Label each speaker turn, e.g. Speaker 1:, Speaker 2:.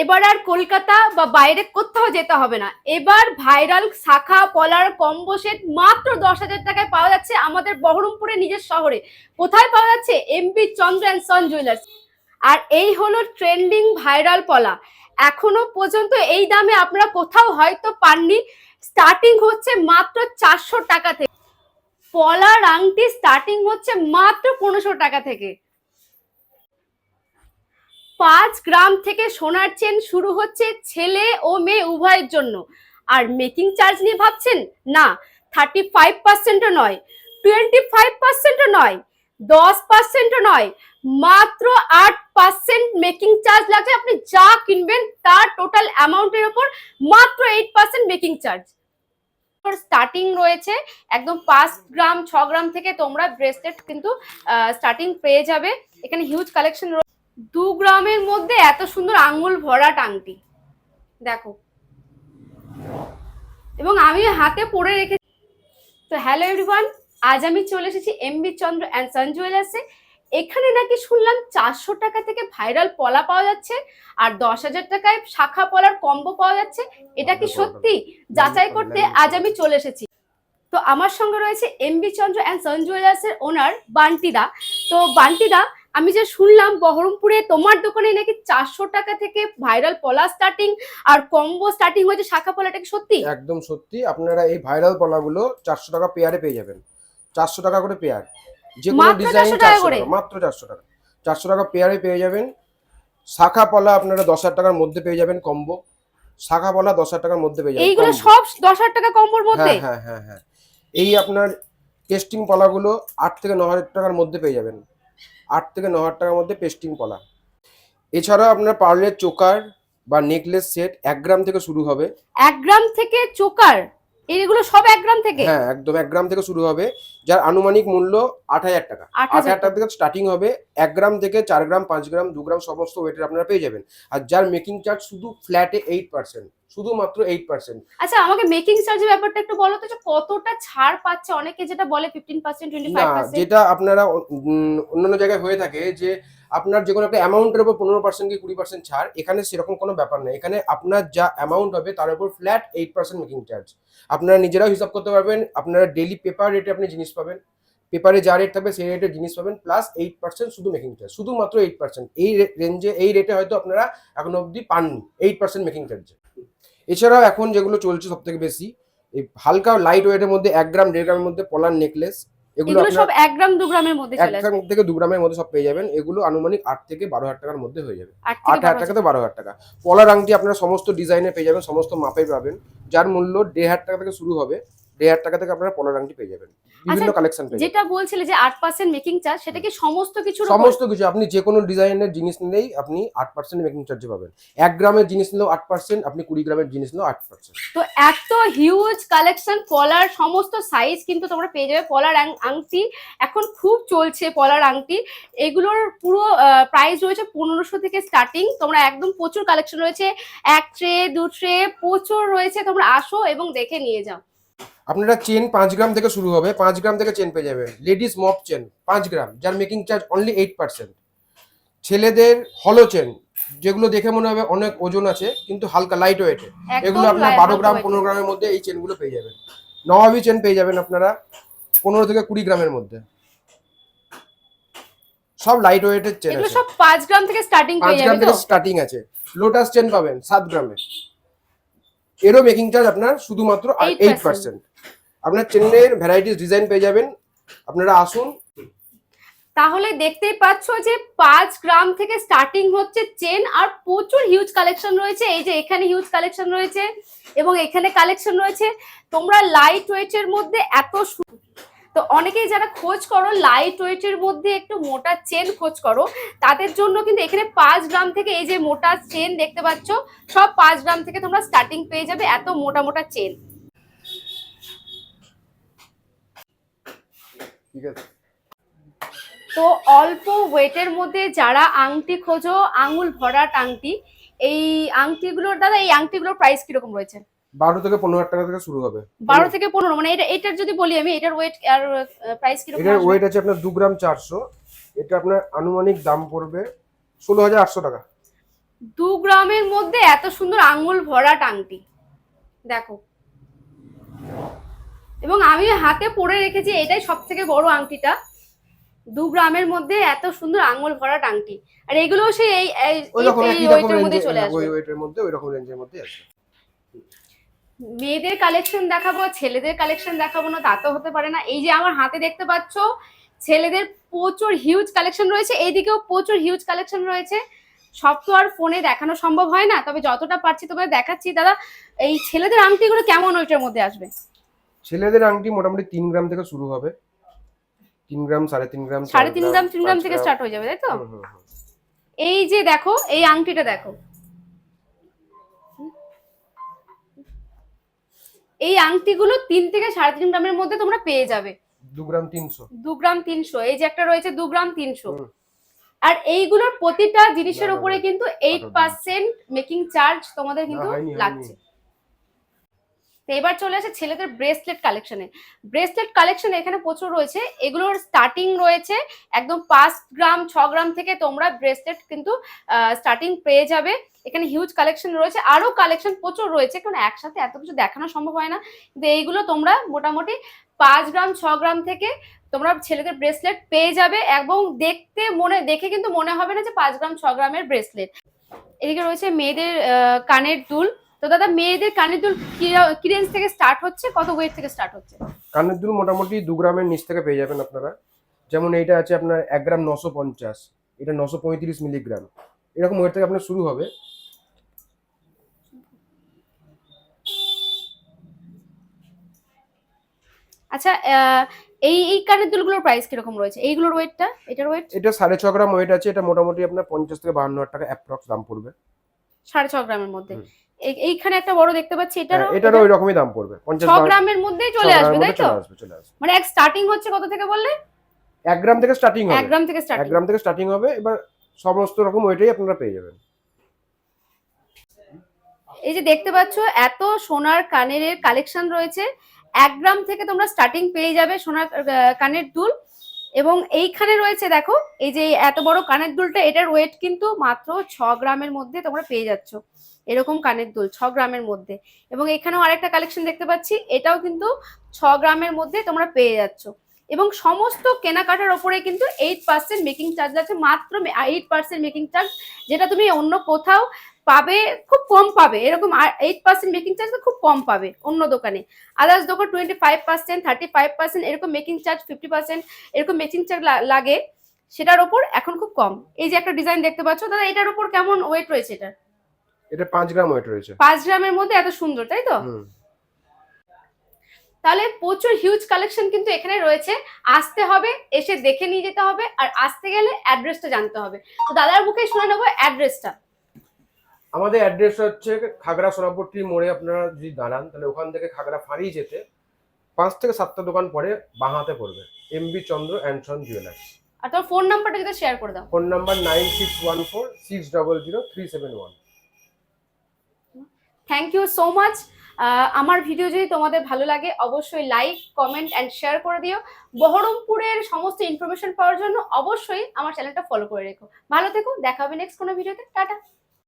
Speaker 1: এবার আর কলকাতা বা বাইরে কোথাও যেতে হবে না। এবার ভাইরাল শাখা, পলার কম্বো সেট মাত্র দশ হাজার টাকায় পাওয়া যাচ্ছে আমাদের বহরমপুরে নিজের শহরে। কোথায় পাওয়া যাচ্ছে? M P Chandra and son jewellers. আর এই হলো ট্রেন্ডিং ভাইরাল পলা। এখনও পর্যন্ত এই দামে আপনারা কোথাও হয়তো পাননি। স্টার্টিং হচ্ছে মাত্র চারশো টাকা থেকে। পলার আংটি স্টার্টিং হচ্ছে মাত্র পনেরোশো টাকা থেকে। পাঁচ গ্রাম থেকে সোনার চেন শুরু হচ্ছে ছেলে ও মেয়ে উভয়ের জন্য। আর মেকিং চার্জ নিয়ে ভাবছেন? না থার্টি ফাইভ পার্সেন্টও নয় টোয়েন্টি ফাইভ পার্সেন্টও নয়, দশ পার্সেন্টও নয়, মাত্র আট পার্সেন্ট মেকিং চার্জ লাগছে। আপনি যা কিনবেন তার টোটাল অ্যামাউন্টের ওপর মাত্র eight percent making charge starting রয়েছে, একদম পাঁচ গ্রাম, ছ গ্রাম থেকে তোমরা ব্রেসলেট কিন্তু স্টার্টিং পেয়ে যাবে। এখানে হিউজ কালেকশন দু গ্রামের মধ্যে এত সুন্দর আঙুল ভরা টাংটি। দেখো। এবং আমি হাতে পরে রেখে তো হ্যালো এভরিওয়ান আজ আমি চলে এসেছি M B Chandra and son জুয়েলার্সে এখানে নাকি শুনলাম চারশো টাকা থেকে ভাইরাল পলা পাওয়া যাচ্ছে আর দশ হাজার টাকায় শাখা পলার কম্বো পাওয়া যাচ্ছে। এটা কি সত্যি? যাচাই করতে আজ আমি চলে এসেছি। তো আমার সঙ্গে রয়েছে M B Chandra and son জুয়েলার্সের owner বান্টিদা। তো বান্টিদা আমি যে শুনলাম বহরমপুরে তোমার দোকানে নাকি চারশো টাকা থেকে ভাইরাল পলা স্টার্টিং আর কম্বো স্টার্টিং হয়েছে শাখা পলাটা কি সত্যি?
Speaker 2: একদম সত্যি। আপনারা এই ভাইরাল পলাগুলো চারশো টাকা পেয়ারে পেয়ে যাবেন। চারশো টাকা করে পেয়ার যে কোনো ডিজাইন চারশো টাকা মাত্র চারশো টাকা। চারশো টাকা পেয়ারে পেয়ে যাবেন। শাখা পলা আপনারা দশ হাজার টাকার মধ্যে পেয়ে যাবেন কম্বো শাখা পলা দশ হাজার টাকার মধ্যে পেয়ে যাবেন
Speaker 1: এইগুলো সব দশ হাজার টাকা কম্বোর মধ্যে?
Speaker 2: হ্যাঁ হ্যাঁ হ্যাঁ। হ্যাঁ এই আপনার পেস্টিং পলাগুলো আট থেকে ন হাজার টাকার মধ্যে পেয়ে যাবেন। আট থেকে ন হাজার টাকার মধ্যে পেস্টিং পলা এছাড়াও আপনার পার্লের চোকার বা নেকলেস সেট এক গ্রাম থেকে শুরু হবে।
Speaker 1: এক গ্রাম থেকে চোকার এগুলো সব এক গ্রাম থেকে?
Speaker 2: হ্যাঁ একদম এক গ্রাম থেকে শুরু হবে। যার আনুমানিক মূল্য আট হাজার টাকা।
Speaker 1: আট হাজার
Speaker 2: হাজার টাকা থেকে স্টার্টিং হবে এক গ্রাম থেকে চার গ্রাম পাঁচ গ্রাম দু গ্রাম সমস্ত ওয়েটের আপনারা পেয়ে যাবেন। আর যার মেকিং চার্জ শুধু ফ্ল্যাটে এইট পার্সেন্ট শুধুমাত্র এইট পার্সেন্ট
Speaker 1: আচ্ছা আমাকে মেকিং চার্জের ব্যাপারটা একটু বলো তো যে কতটা ছাড় পাচ্ছে? অনেকে যেটা বলে ফিফটিন পার্সেন্ট টোয়েন্টি ফাইভ
Speaker 2: যেটা আপনারা অন্যান্য জায়গায় হয়ে থাকে যে আপনার যে কোনো একটা অ্যামাউন্টের উপর পনেরো পার্সেন্ট কি কুড়ি পার্সেন্ট ছাড়, এখানে সেরকম কোনো ব্যাপার নেই। এখানে আপনার যা অ্যামাউন্ট হবে তার উপর flat eight percent making charge আপনারা নিজেরাও হিসাব করতে পারবেন, আপনারা ডেলি পেপার রেটে আপনি জিনিস পাবেন। পেপারে যা রেট থাকবে সেই রেটে জিনিস পাবেন প্লাস এইট পার্সেন্ট শুধু মেকিং চার্জ শুধুমাত্র এইট পার্সেন্ট এই রেঞ্জে এই রেটে হয়তো আপনারা এখনও অবধি পাননি এইট পার্সেন্ট মেকিং চার্জ এছাড়াও এখন যেগুলো চলছে সব থেকে বেশি, এই হালকা লাইট ওয়েটের মধ্যে এক গ্রাম, দেড় গ্রামের মধ্যে পলার নেকলেস এগুলো
Speaker 1: সব এক গ্রাম দু গ্রামের মধ্যে চলে
Speaker 2: গ্রাম থেকে দু গ্রামের মধ্যে সব পেয়ে যাবেন। এগুলো আনুমানিক আট থেকে বারো হাজার টাকার মধ্যে হয়ে যাবে।
Speaker 1: আট
Speaker 2: আট
Speaker 1: থেকে
Speaker 2: হাজার
Speaker 1: বারো
Speaker 2: টাকা থেকে বারো হাজার টাকা। পলার আংটি আপনারা সমস্ত ডিজাইনে পেয়ে যাবেন সমস্ত মাপে পাবেন। যার মূল্য দেড় হাজার টাকা থেকে শুরু হবে। দেড় হাজার টাকা থেকে আপনারা পলার আংটি পেয়ে যাবেন। বিভিন্ন কালেকশন পেয়ে
Speaker 1: যেটা বলছিলে যে আট পার্সেন্ট মেকিং চার্জ সেটা কি সমস্ত উপর?
Speaker 2: সমস্ত কিছু আপনি যে কোনো ডিজাইনের জিনিস নিলেই আপনি আট পার্সেন্ট মেকিং চার্জে পাবেন। এক গ্রামের জিনিস নিলেও আট পার্সেন্ট আপনি কুড়ি গ্রামের জিনিস নিলেও আট পার্সেন্ট
Speaker 1: তো এত হিউজ কালেকশন পলার সমস্ত সাইজ কিন্তু তোমরা পেয়ে যাবে। পলার আংটি এখন খুব চলছে পলার আংটি। এগুলোর পুরো প্রাইস রয়েছে পনেরোশো থেকে স্টার্টিং তোমরা একদম প্রচুর কালেকশন রয়েছে। এক ট্রে দু ট্রে প্রচুর রয়েছে। তোমরা আসো এবং দেখে নিয়ে যাও।
Speaker 2: আপনারা চেন পাঁচ গ্রাম থেকে শুরু হবে পাঁচ গ্রাম থেকে চেন পেয়ে যাবেন। লেডিস মপ চেন পাঁচ গ্রাম যার making charge only eight percent ছেলেদের হলো চেন যেগুলো দেখে মনে হবে অনেক ওজন আছে কিন্তু হালকা লাইট ওয়েটে এগুলো আপনার বারো গ্রাম পনেরো গ্রামের মধ্যে এই চেনগুলো পেয়ে যাবেন। নবাবি চেন পেয়ে যাবেন আপনারা পনেরো থেকে কুড়ি গ্রামের মধ্যে। সব লাইট ওয়েটের চেন
Speaker 1: এগুলো সব পাঁচ গ্রাম থেকে স্টার্টিং
Speaker 2: পাঁচ
Speaker 1: পেয়ে
Speaker 2: গ্রাম থেকে স্টার্টিং আছে। লোটাস চেন পাবেন সাত গ্রামে। এরও মেকিং চার্জ আপনার শুধুমাত্র
Speaker 1: 8%
Speaker 2: এইট পার্সেন্ট আপনার চেনের ভ্যারাইটিস ডিজাইন পেয়ে যাবেন। আপনারা আসুন।
Speaker 1: তাহলে দেখতেই পাচ্ছ যে পাঁচ গ্রাম থেকে স্টার্টিং হচ্ছে চেন আর প্রচুর হিউজ কালেকশন রয়েছে। এই যে এখানে হিউজ কালেকশন রয়েছে এবং এখানে কালেকশন রয়েছে। তোমরা লাইট ওয়েটের মধ্যে এত তো অনেকেই যারা খোঁজ করো লাইট ওয়েটের মধ্যে একটু মোটা চেন খোঁজ করো, তাদের জন্য কিন্তু এখানে পাঁচ গ্রাম থেকে এই যে মোটা চেন দেখতে পাচ্ছ, সব পাঁচ গ্রাম থেকে তোমরা স্টার্টিং পেয়ে যাবে এত মোটা মোটা চেন
Speaker 2: ঠিক আছে।
Speaker 1: তো অল্প ওয়েটের মধ্যে যারা আংটি খোঁজো আঙুল ভরাট আংটি এই আংটিগুলোর দাদা এই আংটিগুলোর প্রাইস কীরকম রয়েছে?
Speaker 2: বারো থেকে পনেরো হাজার টাকা থেকে শুরু হবে।
Speaker 1: বারো থেকে পনেরো মানে এটা এটার যদি বলি আমি এটার ওয়েট আর প্রাইস কীরকম
Speaker 2: এটার ওয়েট আছে আপনার দু গ্রাম চারশো। এটা আপনার আনুমানিক দাম পড়বে ষোলো হাজার আটশো টাকা।
Speaker 1: দু গ্রামের মধ্যে এত সুন্দর আঙুল ভরাট আংটি। দেখো এবং আমি হাতে পরে রেখেছি এটাই সব থেকে বড় আংটিটা। দু গ্রামের মধ্যে এত সুন্দর আঙ্গুল ভরাট আংটি। আর এগুলো সেই এই মধ্যে চলে
Speaker 2: ওই
Speaker 1: আসবে।
Speaker 2: মধ্যে ওই রকম রেঞ্জের মধ্যে আসবে।
Speaker 1: মেয়েদের কালেকশন দেখাবো ছেলেদের কালেকশন দেখাবো না তা তো হতে পারে না। এই যে আমার হাতে দেখতে পাচ্ছ ছেলেদের প্রচুর হিউজ কালেকশন রয়েছে। এইদিকেও প্রচুর হিউজ কালেকশন রয়েছে। সব তো আর ফোনে দেখানো সম্ভব হয় না তবে যতটা পারছি তোমাদের দেখাচ্ছি। দাদা এই ছেলেদের আংটিগুলো কেমন ওইটার মধ্যে আসবে?
Speaker 2: ছেলেদের আংটি মোটামুটি তিন গ্রাম থেকে শুরু হবে। তিন গ্রাম সাড়ে তিন গ্রাম
Speaker 1: সাড়ে তিন গ্রাম তিন গ্রাম থেকে স্টার্ট হয়ে যাবে তাই তো। এই যে দেখো এই আংটিটা দেখো। এই আংটিগুলো তিন থেকে সাড়ে তিন গ্রামের মধ্যে তোমরা পেয়ে যাবে।
Speaker 2: দু গ্রাম তিনশো।
Speaker 1: দু গ্রাম তিনশো এই যে একটা রয়েছে দু গ্রাম তিনশো। আর এইগুলোর প্রতিটা জিনিসের উপরে কিন্তু এইট পার্সেন্ট মেকিং চার্জ তোমাদের কিন্তু। লাগছে। তো এবার চলে আসে ছেলেদের ব্রেসলেট কালেকশনে ব্রেসলেট কালেকশন এখানে প্রচুর রয়েছে। এগুলোর স্টার্টিং রয়েছে একদম পাঁচ গ্রাম, ছ গ্রাম থেকে তোমরা ব্রেসলেট কিন্তু স্টার্টিং পেয়ে যাবে। এখানে হিউজ কালেকশন রয়েছে। আরও কালেকশন প্রচুর রয়েছে। কারণ একসাথে এত কিছু দেখানো সম্ভব হয় না। কিন্তু এইগুলো তোমরা মোটামুটি পাঁচ গ্রাম, ছ গ্রাম থেকে তোমরা ছেলেদের ব্রেসলেট পেয়ে যাবে এবং দেখতে মনে, দেখে কিন্তু মনে হবে না যে পাঁচ গ্রাম, ছ গ্রামের ব্রেসলেট এদিকে রয়েছে মেয়েদের কানের দুল। তো দাদা মেয়েদের কানের দুল কি রেঞ্জ থেকে স্টার্ট হচ্ছে? কত ওয়েট থেকে স্টার্ট হচ্ছে?
Speaker 2: কানের দুল মোটামুটি দু গ্রামের নিচ থেকে পেয়ে যাবেন আপনারা। যেমন এইটা আছে আপনার এক গ্রাম নশো পঞ্চাশ। এটা নশো পঁয়ত্রিশ মিলিগ্রাম। এরকম ওয়েট থেকে আপনার শুরু হবে।
Speaker 1: আচ্ছা এই এই কানের দুলগুলোর প্রাইস কীরকম রয়েছে? এইগুলোর ওয়েটটা এটার ওয়েট
Speaker 2: এটা সাড়ে ছ গ্রাম ওয়েট আছে। এটা মোটামুটি আপনার পঞ্চাশ থেকে বাহান্ন হাজার টাকা অ্যাপ্রক্স দাম পড়বে।
Speaker 1: সাড়ে ছ গ্রামের মধ্যে। এইখানে একটা বড় দেখতে পাচ্ছি এটারও
Speaker 2: হ্যাঁ, এটারও ওই রকমই দাম পড়বে পঞ্চাশ
Speaker 1: ছ
Speaker 2: বাহান্ন-
Speaker 1: গ্রামের মধ্যেই চলে আসবে তাই তো?
Speaker 2: চলে আসবে চলে আসবে।
Speaker 1: মানে এক স্টার্টিং হচ্ছে কত থেকে বললে?
Speaker 2: এক গ্রাম থেকে স্টার্টিং হবে।
Speaker 1: গ্রাম থেকে স্টার্টিং
Speaker 2: গ্রাম থেকে স্টার্টিং হবে এবার সমস্ত রকম ওইটাই আপনারা পেয়ে যাবেন।
Speaker 1: এই যে দেখতে পাচ্ছ এত সোনার কানের কালেকশন রয়েছে। এক গ্রাম থেকে তোমরা স্টার্টিং পেয়ে যাবে সোনার কানের দুল। এবং এইখানে রয়েছে, দেখো, এই যে এত বড় কানের দুলটা, এটার ওয়েট কিন্তু মাত্র ছ গ্রামের মধ্যে তোমরা পেয়ে যাচ্ছ। এরকম কানের দুল, ছ গ্রামের মধ্যে। এবং এখানেও আরেকটা কালেকশন দেখতে পাচ্ছি, এটাও কিন্তু ছ গ্রামের মধ্যে তোমরা পেয়ে যাচ্ছ। এবং সমস্ত কেনাকাটার ওপরে কিন্তু এইট পার্সেন্ট মেকিং চার্জ আছে, মাত্র এইট পার্সেন্ট মেকিং চার্জ যেটা তুমি অন্য কোথাও পাবে খুব কম পাবে। এরকম এইট পার্সেন্ট মেকিং চার্জ খুব কম পাবে অন্য দোকানে। আদার্স দোকান twenty five percent thirty five percent এরকম মেকিং চার্জ ফিফটি পার্সেন্ট এরকম মেকিং চার্জ লাগে। সেটার ওপর এখন খুব কম। এই যে একটা ডিজাইন দেখতে পাচ্ছ দাদা এটার উপর কেমন ওয়েট রয়েছে এটা
Speaker 2: এটা পাঁচ গ্রাম ওয়েট রয়েছে।
Speaker 1: পাঁচ গ্রামের মধ্যে এত সুন্দর তাই তো? তাহলে প্রচুর হিউজ কালেকশন কিন্তু এখানে রয়েছে। আসতে হবে এসে দেখে নিয়ে যেতে হবে আর আসতে গেলে অ্যাড্রেসটা জানতে হবে। তো দাদার মুখে শুনে নেব অ্যাড্রেসটা
Speaker 2: আমাদের অ্যাড্রেস হচ্ছে খাগড়া সোনাপট্টি মোড়ে আপনারা যদি দাঁড়ান তাহলে ওখান থেকে খাগড়া ফাঁড়ি যেতে পাঁচ থেকে সাতটা দোকান পরে বাঁহাতে পড়বে। M B Chandra and son jewellers
Speaker 1: আর তোর ফোন নাম্বারটা যদি শেয়ার করে দাও।
Speaker 2: Phone number nine six one four six double zero three seven one
Speaker 1: thank you so much আমার ভিডিও যদি তোমাদের ভালো লাগে অবশ্যই লাইক কমেন্ট অ্যান্ড শেয়ার করে দিও। বহরমপুরের সমস্ত ইনফরমেশন পাওয়ার জন্য অবশ্যই আমার চ্যানেলটা ফলো করে রেখো। ভালো থেকো দেখা হবে নেক্সট কোনো ভিডিওতে টাটা।